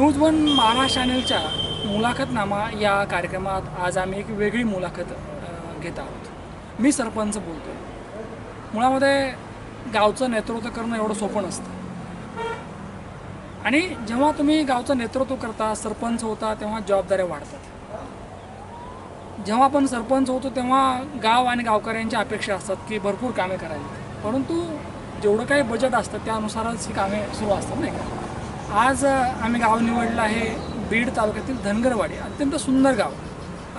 News one Maharashtra चॅनलच्या मुलाखतनामा या कार्यक्रमात आज आम्ही एक वेगळी मुलाखत घेत आहोत. मी सरपंच बोलतो मुळामध्ये गावचं नेतृत्व करणं एवढं सोपं नसतं. आणि जेव्हा तुम्ही गावचं नेतृत्व करता सरपंच होता तेव्हा जबाबदाऱ्या वाढतात. जेव्हा आपण सरपंच होतो तेव्हा गाव आणि गावकऱ्यांच्या अपेक्षा असतात की भरपूर कामे करायची परंतु जेवढं काही बजेट असतं त्यानुसारच ही कामे सुरू असतात नाही का? आज आम्ही गाव निवडलं आहे बीड तालुक्यातील धनगरवाडी अत्यंत सुंदर गाव.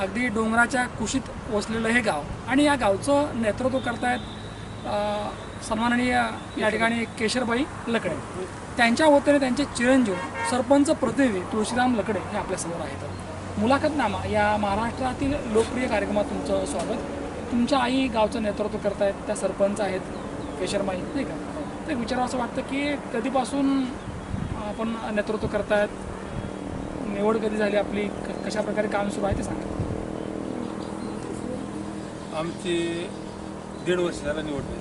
अगदी डोंगराच्या कुशीत वसलेलं हे गाव. आणि या गावचं नेतृत्व करतायत आहेत सन्माननीय या ठिकाणी केशरबाई लकडे. त्यांच्या वतीने त्यांचे चिरंजीव सरपंच प्रतिनिधी तुळशीराम लकडे हे आपल्यासमोर आहेत. मुलाखतनामा या महाराष्ट्रातील लोकप्रिय कार्यक्रमात तुमचं स्वागत. तुमच्या आई गावचं नेतृत्व करतायत त्या सरपंच आहेत केशरबाई नाही का? तर विचारावं असं वाटतं की कधीपासून आपण नेतृत्व करतायत. निवड कधी झाली आपली? क- कशा प्रकारे काम सुरू आहे ते सांगा. आमची दीड वर्ष झाला निवडली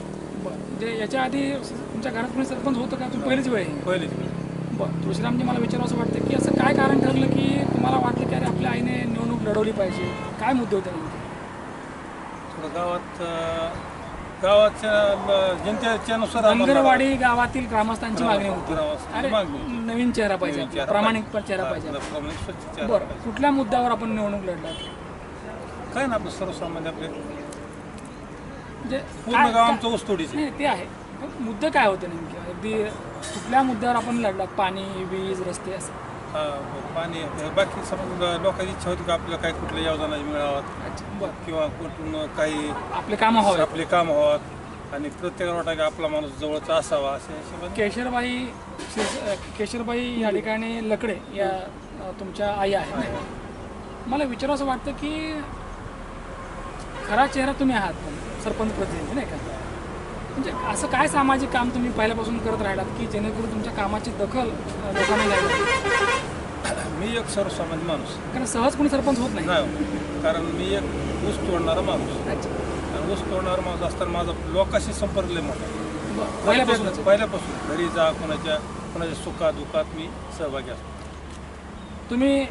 बरं. म्हणजे याच्या आधी तुमच्या घरात कोणी सरपंच होतं का? तुम्ही पहिलीच वेळ? पहिलीच बरं. तुळशीरामजी मला विचारावं असं वाटतं की असं काय कारण ठरलं की तुम्हाला वाटलं की अरे आपल्या आईने निवडणूक लढवली पाहिजे? काय मुद्दे होते थोडं गावात गावाच्या जनतेच्या नुसार धनगरवाडी गावातील ग्रामस्थांची मागणी होती. अरे. नवीन चेहरा पाहिजे प्रामाणिक पण पाहिजे. चेहरा पाहिजे. बरं. कुठल्या मुद्द्यावर आपण निवडणूक लढलात काय ना आपलं सर्वसामान्य आपले. म्हणजे पूर्ण काय- गाव आमचं ऊसतोडीचे. नाही ते आहे. मुद्दे काय होते नेमके? अगदी कुठल्या मुद्द्यावर आपण लढलात? पाणी वीज रस्ते असं. हा, पाणी बाकी समज लोकांची इच्छा होती का आपल्याला काही कुठल्या योजना मिळाव्यात किंवा कुठून काही आपले कामं हवे आपले काम व्हावं आणि प्रत्येकाला वाटा की आपला माणूस जवळचा असावा असे हिशोबाने. केशरबाई शिर- केशरबाई या ठिकाणी लकडे या अ, तुमच्या आई आहेत. नाही का? मला विचारावं असं वाटतं की खरा चेहरा तुम्ही आहात सरपंच प्रतिनिधी नाही का? म्हणजे असं काय सामाजिक काम तुम्ही पहिल्यापासून करत राहिलात की जेणेकरून तुमच्या कामाची दखल लोकांना मी एक सर्वसामान्य माणूस. कारण सहज कोणी सरपंच होत नाही. नाही हो. कारण मी एक ऊस तोडणारा माणूस. अच्छा. आणि ऊस तोडणारा माणूस असताना माझा लोकांशी संपर्क लय मोठा पहिल्यापासूनच पहिल्यापासून घरी जा कोणाच्या कोणाच्या सुखात दुखात मी सहभागी असतो. तुम्ही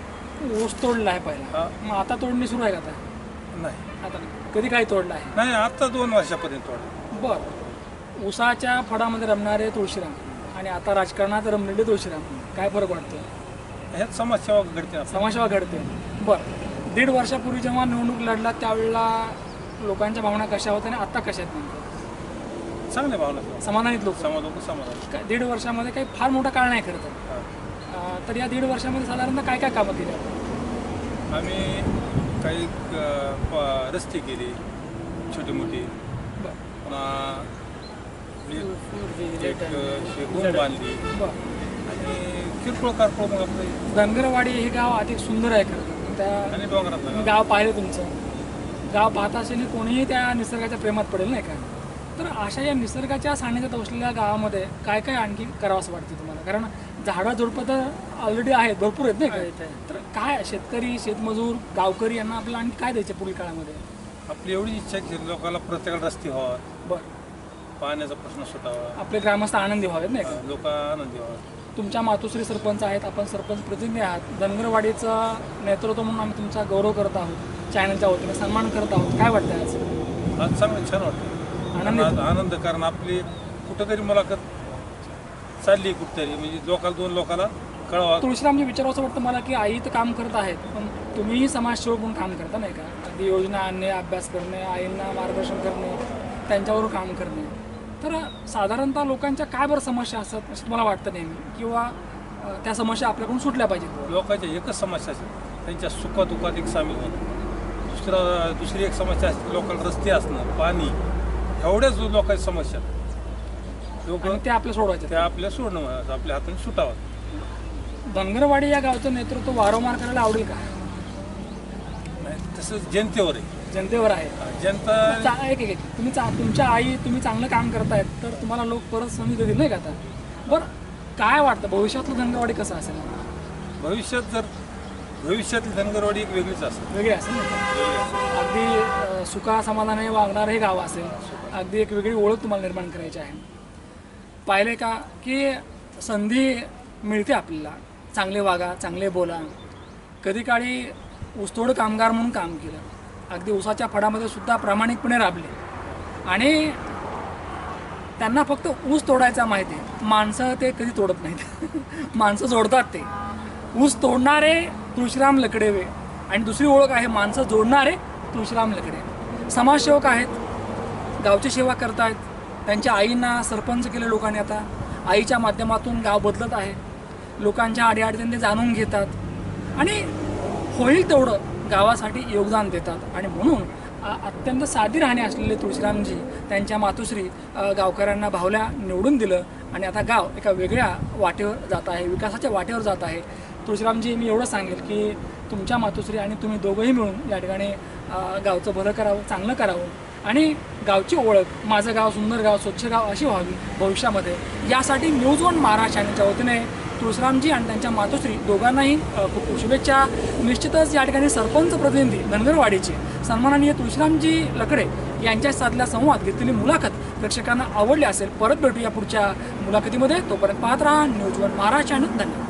ऊस तोडला आहे पहिला. मग आता तोडणी सुरू आहे का आता? नाही. आता कधी काय तोडला आहे? नाही आता दोन वर्षापर्यंत तोडला. बर. ऊसाच्या फडामध्ये रमणारे तुळशीराम आणि आता राजकारणात रमलेले तुळशीराम. काय फरक वाटतो ह्यात समाजसेवा घडते. समाजसेवा घडते. बर. दीड वर्षापूर्वी जेव्हा निवडणूक लढला त्यावेळेला लोकांच्या भावना कशा होत्या आणि आता कशा आहेत चांगल्या भावना. समाधानित लोक. समाज लोक समाधान. काय दीड वर्षामध्ये काही फार मोठा काळ नाही हा. तर या दीड वर्षामध्ये साधारणतः काय काय कामं केली आम्ही काही रस्ते केले छोटी मोठी पुन्हा शेगून बांधली. बर. आणि किरकोळ कारकोळ मग आपलं धनगरवाडी हे गाव अधिक सुंदर आहे खरं तर. त्या आणि तुम्ही गाव पाहिलं तुमचं. गाव पाहता असेल कोणीही त्या निसर्गाच्या प्रेमात पडेल नाही का? तर अशा या निसर्गाच्या सानिध्यात असलेल्या गावामध्ये काय काय आणखी करावं असं वाटतं तुम्हाला? कारण झाडं झुडपं तर ऑलरेडी आहेत भरपूर आहेत नाही का? इथे तर काय शेतकरी शेतमजूर गावकरी यांना आपल्याला आणखी काय द्यायचे पुढील काळामध्ये? आपली एवढी इच्छा आहे की लोकांना प्रत्येकाला रस्ते व्हावा बरं. पाण्याचा प्रश्न सुटावा. आपले ग्रामस्थ आनंदी व्हावेत नाही का? लोक आनंदी व्हावा तुमच्या मातोश्री सरपंच आहेत आपण सरपंच प्रतिनिधी आहात. धनगरवाडीचं नेतृत्व म्हणून आम्ही तुमचा गौरव करत आहोत चॅनलच्या वतीने सन्मान करत आहोत. काय वाटतं आज? आज चांगलं छान वाटतं आनंदी? आनंद कारण आपली कुठंतरी मुलाखत चालली कुठतरी. म्हणजे लोकाला दोन लोकाला कळवा. तुळशीरामजी विचारावं वाटतं मला की आई तर काम करत आहेत पण तुम्हीही समाजसेवक म्हणून काम करता नाही का? अगदी योजना आणणे अभ्यास करणे आईंना मार्गदर्शन करणे त्यांच्यावर काम करणे. तर साधारणतः लोकांच्या काय बरं समस्या असतात असं तुम्हाला वाटतं नेहमी? किंवा त्या समस्या आपल्याकडून सुटल्या पाहिजेत? लोकांच्या एकच समस्या असते. त्यांच्या सुखादुखात एक सामील होणं. दुसरा दुसरी एक समस्या असते लोकांना रस्ते असणं पाणी. एवढ्याच लोकांच्या समस्या. लोक ते आपल्या सोडवायचे त्या आपल्या सोडणं आपल्या हाताने सुटावं. धनगरवाडी या गावचं नेतृत्व वारंवार करायला आवडेल का? तसंच जनतेवर आहे. जनतेवर आहे. जनता चा- एक एक एक. तुम्ही चा- तुमच्या आई तुम्ही चांगलं काम करतायत तर तुम्हाला लोक परत संधी देतील नाही का आता? बरं काय वाटतं? भविष्यातलं धनगरवाडी कसं असेल? भविष्यात जर भविष्यातली धनगरवाडी एक वेगळीच असेल. वेगळी असेल नाही का? अगदी अ, सुखा समाधानाने वागणारं हे गाव असेल. अगदी एक वेगळी ओळख तुम्हाला निर्माण करायची आहे. पाहिले का की संधी मिळते आपल्याला. चांगले वागा चांगले बोला. कधी काळी ऊसतोड कामगार म्हणून काम केलं. अगदी ऊसाच्या फडामध्ये सुद्धा प्रामाणिकपणे राबले. आणि त्यांना फक्त ऊस तोडायचा माहिती आहे. माणसं ते कधी तोडत नाहीत. माणसं जोडतात ते. ऊस तोडणारे तुळशीराम लकडेवे आणि दुसरी ओळख आहे माणसं जोडणारे तुळशीराम लकडे समाजसेवक आहेत. गावची सेवा करतायत. त्यांच्या आईंना सरपंच केले लोकांनी आता. आईच्या माध्यमातून गाव बदलत आहे. लोकांच्या अडीअडचणी ते जाणून घेतात. आणि होईल तेवढं गावासाठी योगदान देतात. आणि म्हणून अत्यंत साधी राहणे असलेले तुळशीरामजी त्यांच्या मातोश्री गावकऱ्यांना भावल्या निवडून दिलं आणि आता गाव एका वेगळ्या वाटेवर जात आहे विकासाच्या वाटेवर जात आहे. तुळशीरामजी मी एवढं सांगेल की तुमच्या मातोश्री आणि तुम्ही दोघंही मिळून या ठिकाणी गावचं भलं करावं चांगलं करावं. आणि गावची ओळख माझं गाव सुंदर गाव स्वच्छ गाव अशी व्हावी भविष्यामध्ये. यासाठी न्यूज वन महाराष्ट्र चॅनलच्या वतीने तुळसरामजी आणि त्यांच्या मातोश्री दोघांनाही खूप खूप शुभेच्छा. निश्चितच या ठिकाणी सरपंच प्रतिनिधी धनगरवाडीचे सन्माननीय तुळशीरामजी लकडे यांच्या साधला संवाद घेतलेली मुलाखत प्रेक्षकांना आवडली असेल परत भेटूया पुढच्या मुलाखतीमध्ये. तोपर्यंत पाहत राहा न्यूज वन महाराष्ट्र चॅनल धन्यवाद.